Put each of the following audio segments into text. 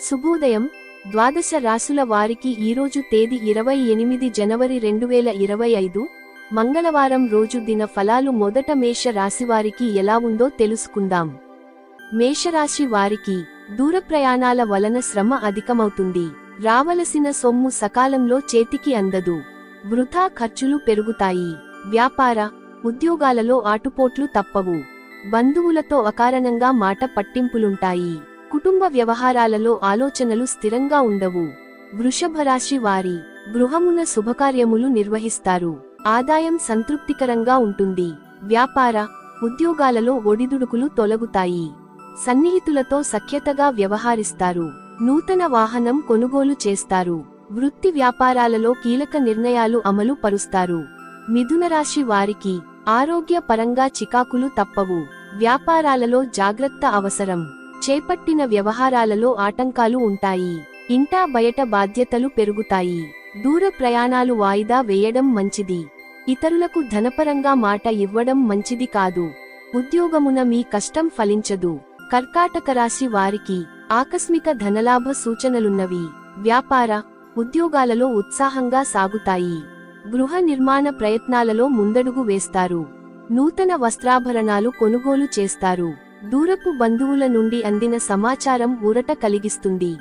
శుభోదయం. ద్వాదశ రాసుల వారికి ఈరోజు తేదీ ఇరవై ఎనిమిది జనవరి రెండు వేల ఇరవై ఐదు. మంగళవారం రోజు దిన ఫలాలు మొదట మేష రాశివారికి ఎలా ఉందో తెలుసుకుందాం. మేషరాశి వారికి దూర ప్రయాణాల వలన శ్రమ అధికమవుతుంది. రావలసిన సొమ్ము సకాలంలో చేతికి అందదు. వృథా ఖర్చులు పెరుగుతాయి. వ్యాపార ఉద్యోగాలలో ఆటుపోట్లు తప్పవు. బంధువులతో అకారణంగా మాట పట్టింపులుంటాయి. కుటుంబ వ్యవహారాలలో ఆలోచనలు స్థిరంగా ఉండవు. వృషభ రాశి వారి గృహమున శుభకార్యములు నిర్వహిస్తారు. ఆదాయం సంతృప్తికరంగా ఉంటుంది. వ్యాపార ఉద్యోగాలలో ఒడిదుడుకులు తొలగుతాయి. సన్నిహితులతో సఖ్యతగా వ్యవహరిస్తారు. నూతన వాహనం కొనుగోలు చేస్తారు. వృత్తి వ్యాపారాలలో కీలక నిర్ణయాలు అమలు పరుస్తారు. మిథున రాశి వారికి ఆరోగ్య పరంగా చికాకులు తప్పవు. వ్యాపారాలలో జాగ్రత్త అవసరం. చేపట్టిన వ్యవహారాలలో ఆటంకాలు ఉంటాయి. ఇంటా బయట బాధ్యతలు పెరుగుతాయి. దూర ప్రయాణాలు వాయిదా వేయడం మంచిది. ఇతరులకు ధనపరంగా మాట ఇవ్వడం మంచిది కాదు. ఉద్యోగమున మీ కష్టం ఫలించదు. కర్కాటక రాశి వారికి ఆకస్మిక ధనలాభ సూచనలున్నవి. వ్యాపార ఉద్యోగాలలో ఉత్సాహంగా సాగుతాయి. గృహ నిర్మాణ ప్రయత్నాలలో ముందడుగు వేస్తారు. నూతన వస్త్రాభరణాలు కొనుగోలు చేస్తారు. దూరపు బంధువుల నుండి అందిన సమాచారం ఊరట కలిగిస్తుంది.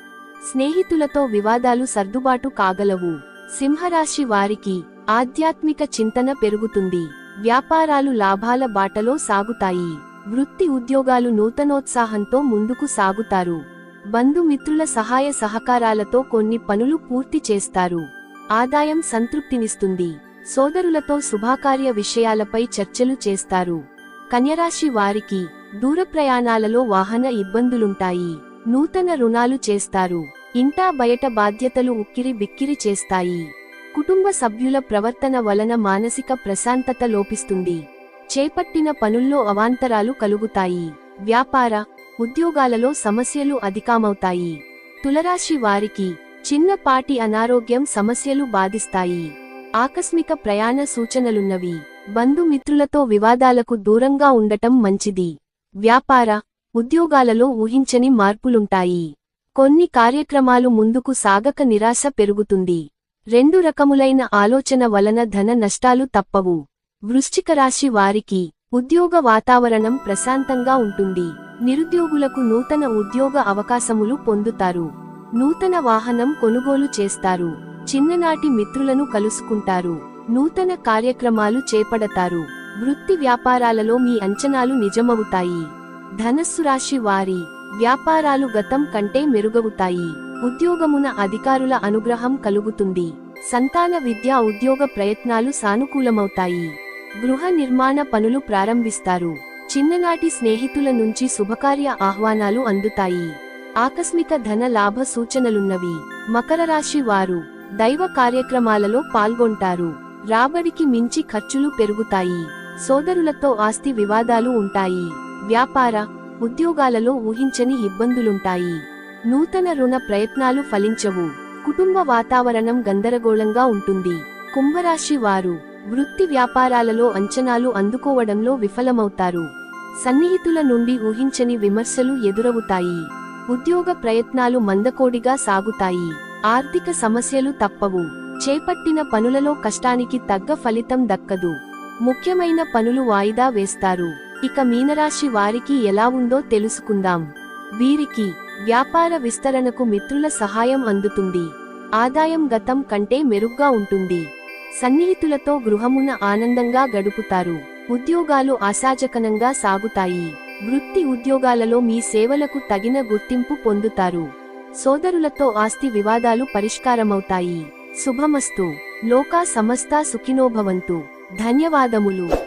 స్నేహితులతో వివాదాలు సర్దుబాటు కాగలవు. సింహరాశి వారికి ఆధ్యాత్మిక చింతన పెరుగుతుంది. వ్యాపారాలు లాభాల బాటలో సాగుతాయి. వృత్తి ఉద్యోగాలు నూతనోత్సాహంతో ముందుకు సాగుతారు. బంధుమిత్రుల సహాయ సహకారాలతో కొన్ని పనులు పూర్తి చేస్తారు. ఆదాయం సంతృప్తినిస్తుంది. సోదరులతో శుభాకార్య విషయాలపై చర్చలు చేస్తారు. కన్యరాశి వారికి దూర ప్రయాణాలలో వాహన ఇబ్బందులుంటాయి. నూతన రుణాలు చేస్తారు. ఇంటా బయట బాధ్యతలు ఉక్కిరి బిక్కిరి చేస్తాయి. కుటుంబ సభ్యుల ప్రవర్తన వలన మానసిక ప్రశాంతత లోపిస్తుంది. చేపట్టిన పనుల్లో అవాంతరాలు కలుగుతాయి. వ్యాపార ఉద్యోగాలలో సమస్యలు అధికమవుతాయి. తులరాశి వారికి చిన్నపాటి అనారోగ్యం సమస్యలు బాధిస్తాయి. ఆకస్మిక ప్రయాణ సూచనలున్నవి. బంధుమిత్రులతో వివాదాలకు దూరంగా ఉండటం మంచిది. వ్యాపార ఉద్యోగాలలో ఊహించని మార్పులుంటాయి. కొన్ని కార్యక్రమాలు ముందుకు సాగక నిరాశ పెరుగుతుంది. రెండు రకములైన ఆలోచన వలన ధన నష్టాలు తప్పవు. వృశ్చిక రాశి వారికి ఉద్యోగ వాతావరణం ప్రశాంతంగా ఉంటుంది. నిరుద్యోగులకు నూతన ఉద్యోగ అవకాశములు పొందుతారు. నూతన వాహనం కొనుగోలు చేస్తారు. చిన్ననాటి మిత్రులను కలుసుకుంటారు. నూతన కార్యక్రమాలు చేపడతారు. వృత్తి వ్యాపారాలలో మీ అంచనాలు నిజమవుతాయి. ధనస్సు రాశి వారి వ్యాపారాలు గతం కంటే మెరుగవుతాయి. ఉద్యోగమున అధికారుల అనుగ్రహం కలుగుతుంది. సంతాన విద్యా ఉద్యోగ ప్రయత్నాలు సానుకూలమవుతాయి. గృహ నిర్మాణ పనులు ప్రారంభిస్తారు. చిన్ననాటి స్నేహితుల నుంచి శుభకార్య ఆహ్వానాలు అందుతాయి. ఆకస్మిక ధన లాభ సూచనలున్నవి. మకర రాశి వారు దైవ కార్యక్రమాలలో పాల్గొంటారు. రాబడికి మించి ఖర్చులు పెరుగుతాయి. సోదరులతో ఆస్తి వివాదాలు ఉంటాయి. వ్యాపార ఉద్యోగాలలో ఊహించని ఇబ్బందులుంటాయి. నూతన రుణ ప్రయత్నాలు ఫలించవు. కుటుంబ వాతావరణం గందరగోళంగా ఉంటుంది. కుంభరాశి వారు వృత్తి వ్యాపారాలలో అంచనాలు అందుకోవడంలో విఫలమవుతారు. సన్నిహితుల నుండి ఊహించని విమర్శలు ఎదురవుతాయి. ఉద్యోగ ప్రయత్నాలు మందకోడిగా సాగుతాయి. ఆర్థిక సమస్యలు తప్పవు. చేపట్టిన పనులలో కష్టానికి తగ్గ ఫలితం దక్కదు. ముఖ్యమైన పనులు వాయిదా వేస్తారు. ఇక మీనరాశి వారికి ఎలా ఉందో తెలుసుకుందాం. వీరికి వ్యాపార విస్తరణకు మిత్రుల సహాయం అందుతుంది. ఆదాయం గతం కంటే మెరుగ్గా ఉంటుంది. సన్నిహితులతో గృహమున ఆనందంగా గడుపుతారు. ఉద్యోగాలు ఆశాజకనంగా సాగుతాయి. వృత్తి ఉద్యోగాలలో మీ సేవలకు తగిన గుర్తింపు పొందుతారు. సోదరులతో ఆస్తి వివాదాలు పరిష్కారమవుతాయి. శుభమస్తు. లోకా సమస్తా సుఖినోభవంతు. ధన్యవాదములు.